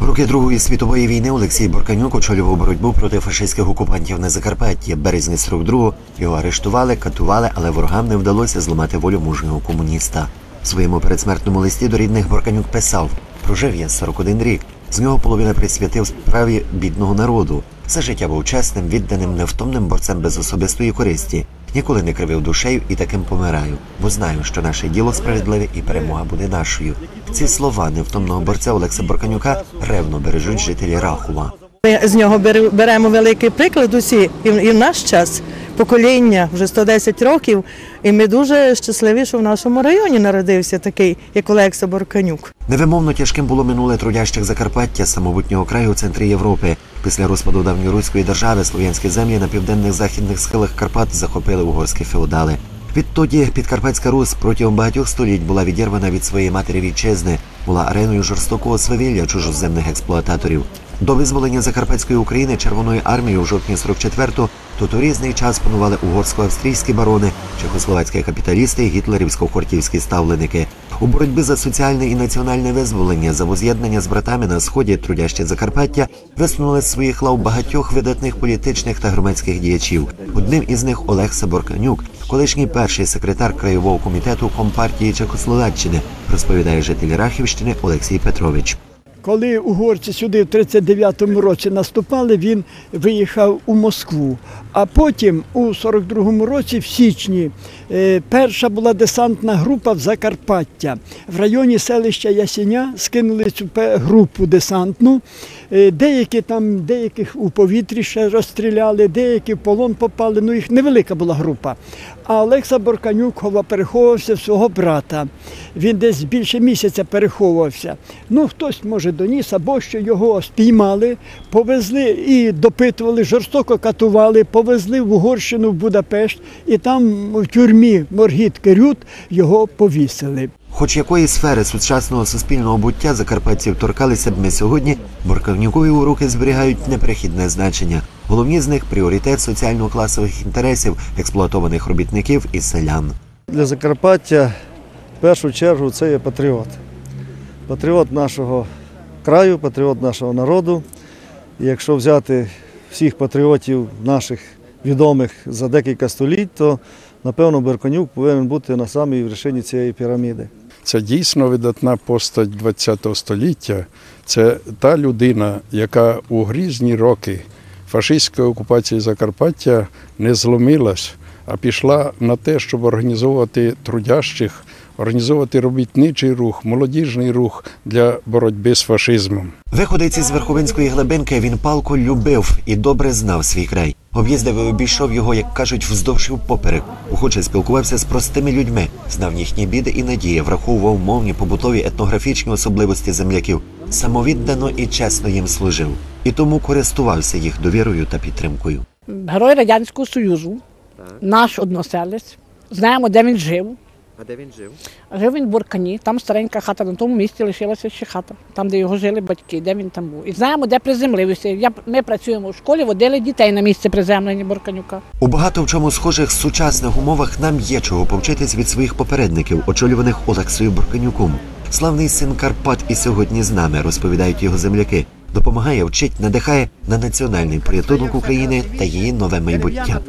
В роки Другої світової війни Олексій Борканюк очолював боротьбу проти фашистських окупантів на Закарпатті. Березні 42-го його арештували, катували, але ворогам не вдалося зламати волю мужнього комуніста. В своєму передсмертному листі до рідних Борканюк писав: прожив я 41 рік. З нього половина присвятив справі бідного народу. Все життя був чесним, відданим, невтомним борцем без особистої користі. Ніколи не кривив душею і таким помираю, бо знаю, що наше діло справедливе і перемога буде нашою. Ці слова невтомного борця Олекса Борканюка ревно бережуть жителі Рахова. Ми з нього бере- беремо великий приклад усі, і в наш час покоління вже 110 років. І ми дуже щасливі, що в нашому районі народився такий, як Олекса Борканюк. Невимовно тяжким було минуле трудящих Закарпаття, самобутнього краю у центрі Європи. Після розпаду давньоруської держави слов'янські землі на південних західних схилах Карпат захопили угорські феодали. Відтоді Підкарпатська Русь протягом багатьох століть була відірвана від своєї матері вітчизни, була ареною жорстокого свавілля чужоземних експлуататорів. До визволення Закарпатської України Червоною армією в жовтні 44-го тут у різний час панували угорсько-австрійські барони, чехословацькі капіталісти і гітлерівсько-хортівські ставленики. У боротьбі за соціальне і національне визволення, за воз'єднання з братами на сході трудящі Закарпаття висунули з своїх лав багатьох видатних політичних та громадських діячів. Одним із них Олег Саборканюк, колишній перший секретар краєвого комітету Компартії Чехословаччини, розповідає житель Рахівщини Олексій Петрович. Коли угорці сюди в 39-му році наступали, він виїхав у Москву. А потім, у 42-му році, в січні, е, перша була десантна група в Закарпаття. В районі селища Ясеня скинули цю групу десантну. Е, Деякі там, деяких у повітрі ще розстріляли, деякі в полон попали. Ну, їх невелика була група. А Олекса Борканюк хова- переховувався в свого брата. Він десь більше місяця переховувався. Ну, хтось, може, доніс, або що його спіймали, повезли і допитували, жорстоко катували, повезли в Угорщину, в Будапешт, і там в тюрмі Моргіт Керют його повісили. Хоч якої сфери сучасного суспільного буття закарпатців торкалися б ми сьогодні, Боркавнюкові у руки зберігають неперехідне значення. Головні з них пріоритет соціально-класових інтересів експлуатованих робітників і селян. Для Закарпаття в першу чергу це є патріот. Патріот нашого краю, патріот нашого народу. І якщо взяти всіх патріотів наших відомих за декілька століть, то напевно Берконюк повинен бути на самій вершині цієї піраміди. Це дійсно видатна постать ХХ століття. Це та людина, яка у грізні роки фашистської окупації Закарпаття не зломилась, а пішла на те, щоб організовувати трудящих, організовувати робітничий рух, молодіжний рух для боротьби з фашизмом. Виходець із Верховинської глибинки він палко любив і добре знав свій край. Об'їздив і обійшов його, як кажуть, вздовж і впоперек. Охоче спілкувався з простими людьми, знав їхні біди і надії, враховував мовні, побутові, етнографічні особливості земляків, самовіддано і чесно їм служив. І тому користувався їх довірою та підтримкою. Герой Радянського Союзу, наш односелець. Знаємо, де він жив. А де він жив? Жив він в Буркані, там старенька хата, на тому місці лишилася ще хата, там, де його жили батьки, де він там був. І знаємо, де приземлився. Я, ми працюємо в школі, водили дітей на місце приземлення Бурканюка. У багато в чому схожих сучасних умовах нам є чого повчитись від своїх попередників, очолюваних Олексою Бурканюком. Славний син Карпат і сьогодні з нами, розповідають його земляки. Допомагає, вчить, надихає на національний порятунок України та її нове майбуття.